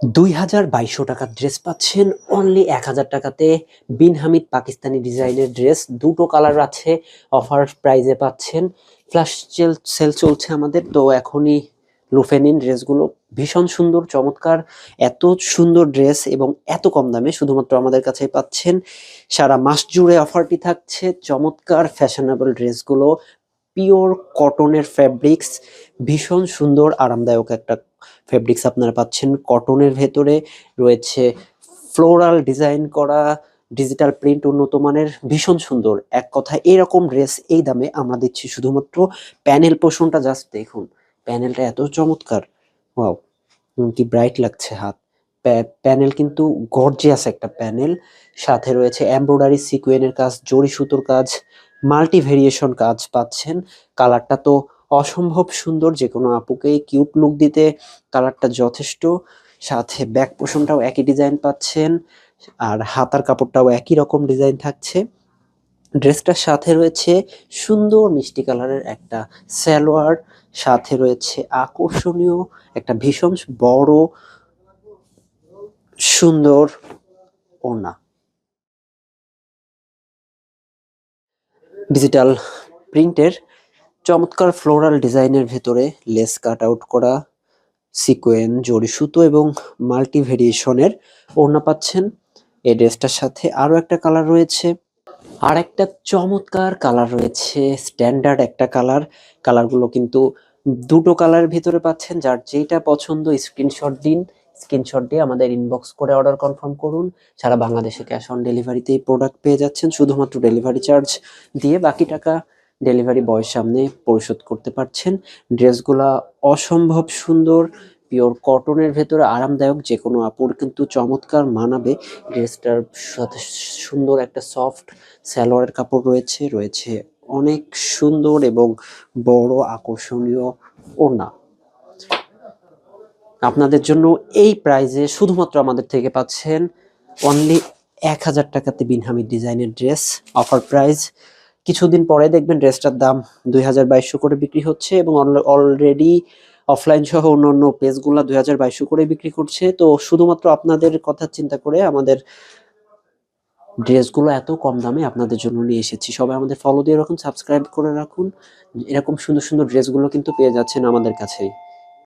দুই হাজার বাইশশো টাকার ড্রেস পাচ্ছেন। অনলি এক হাজার টাকাতে বিন হামিদ পাকিস্তানি ডিজাইনের ড্রেস দুটো কালার আছে অফার প্রাইজে পাচ্ছেন। ফ্ল্যাশ সেল সেল চলছে আমাদের। তো এখনই লুফে নিন ড্রেসগুলো ভীষণ সুন্দর, চমৎকার। এত সুন্দর ড্রেস এবং এত কম দামে শুধুমাত্র আমাদের কাছে পাচ্ছেন। সারা মাস জুড়ে অফারটি থাকছে। চমৎকার ফ্যাশনেবল ড্রেসগুলো পিওর কটনের ফ্যাব্রিক্স ভীষণ সুন্দর, আরামদায়ক একটা ফেব্রিক্স আপনারা পাচ্ছেন। কটনের ভেতরে রয়েছে ফ্লোরাল ডিজাইন করা ডিজিটাল প্রিন্ট উন্নত মানের, ভীষণ সুন্দর। এক কথা, এরকম ড্রেস এই দামে আমরা দিচ্ছি শুধুমাত্র প্যানেল পোষণটা জাস্ট দেখুন। প্যানেলটা এত চমৎকার। ওয়াও, কি ব্রাইট লাগছে হাত। প্যানেল কিন্তু গর্জিয়াস একটা প্যানেল। সাথে রয়েছে এমব্রয়ডারি সিকুয়েনের কাজ জরি সুতোর কাজ মাল্টি ভেরিয়েশন কাজ পাচ্ছেন। কালারটা তো অসম্ভব সুন্দর যে কোনো আপুকে কিউট লুক দিতে কালারটা যথেষ্ট। সাথে ব্যাক পোষণটাও একই ডিজাইন পাচ্ছেন, আর হাতার কাপড়টাও একই রকম ডিজাইন থাকছে। ড্রেসটার সাথে রয়েছে সুন্দর মিষ্টি কালারের একটা সালোয়ার, সাথে রয়েছে আকর্ষণীয় একটা ভীষণ বড়, সুন্দর ওড়না। ডিজিটাল প্রিন্টের চমৎকার ফ্লোরাল ডিজাইনের ভেতরে লেস কাট আউট করা, সিকোয়েন, জড়ি সুতো এবং মাল্টি ভেরিয়েশনের ওড়না পাচ্ছেন। এই ড্রেসটার সাথে আরও একটা কালার রয়েছে। আর একটা চমৎকার কালার রয়েছে, স্ট্যান্ডার্ড একটা কালার। কালারগুলো কিন্তু দুটো কালারের ভিতরে পাচ্ছেন। যার যেটা পছন্দ, স্ক্রিনশট দিন। স্ক্রিনশট দিয়ে আমাদের ইনবক্স করে অর্ডার কনফার্ম করুন। সারা বাংলাদেশে ক্যাশ অন ডেলিভারিতে এই প্রোডাক্ট পেয়ে যাচ্ছেন। শুধুমাত্র ডেলিভারি চার্জ দিয়ে বাকি টাকা ডেলিভারি বয়ের সামনে পরিশোধ করতে পারছেন। ড্রেসগুলা অসম্ভব সুন্দর, পিওর কটনের ভেতরে আরামদায়ক যে কোনো আপুর কিন্তু চমৎকার মানাবে। ড্রেসটার সাথে সুন্দর একটা সফট সালোয়ারের কাপড় রয়েছে রয়েছে অনেক সুন্দর এবং বড় আকর্ষণীয় ওড়না। আপনাদের জন্য এই প্রাইজে শুধুমাত্র আমাদের থেকে পাচ্ছেন অনলি এক হাজার টাকাতে বিনহামিদ ডিজাইনের ড্রেস, অফার প্রাইস কিছুদিন পরে দেখবেন ড্রেসটার দাম দুই হাজার বাইশশো করে বিক্রি হচ্ছে এবং অলরেডি অফলাইন সহ অন্যান্য পেজগুলো দুই হাজার করে বিক্রি করছে। তো শুধুমাত্র আপনাদের কথা চিন্তা করে আমাদের ড্রেসগুলো এত কম দামে আপনাদের জন্য নিয়ে এসেছি। সবাই আমাদের ফলো দিয়ে রাখুন সাবস্ক্রাইব করে রাখুন। এরকম সুন্দর সুন্দর ড্রেসগুলো কিন্তু পেয়ে যাচ্ছেন আমাদের কাছেই।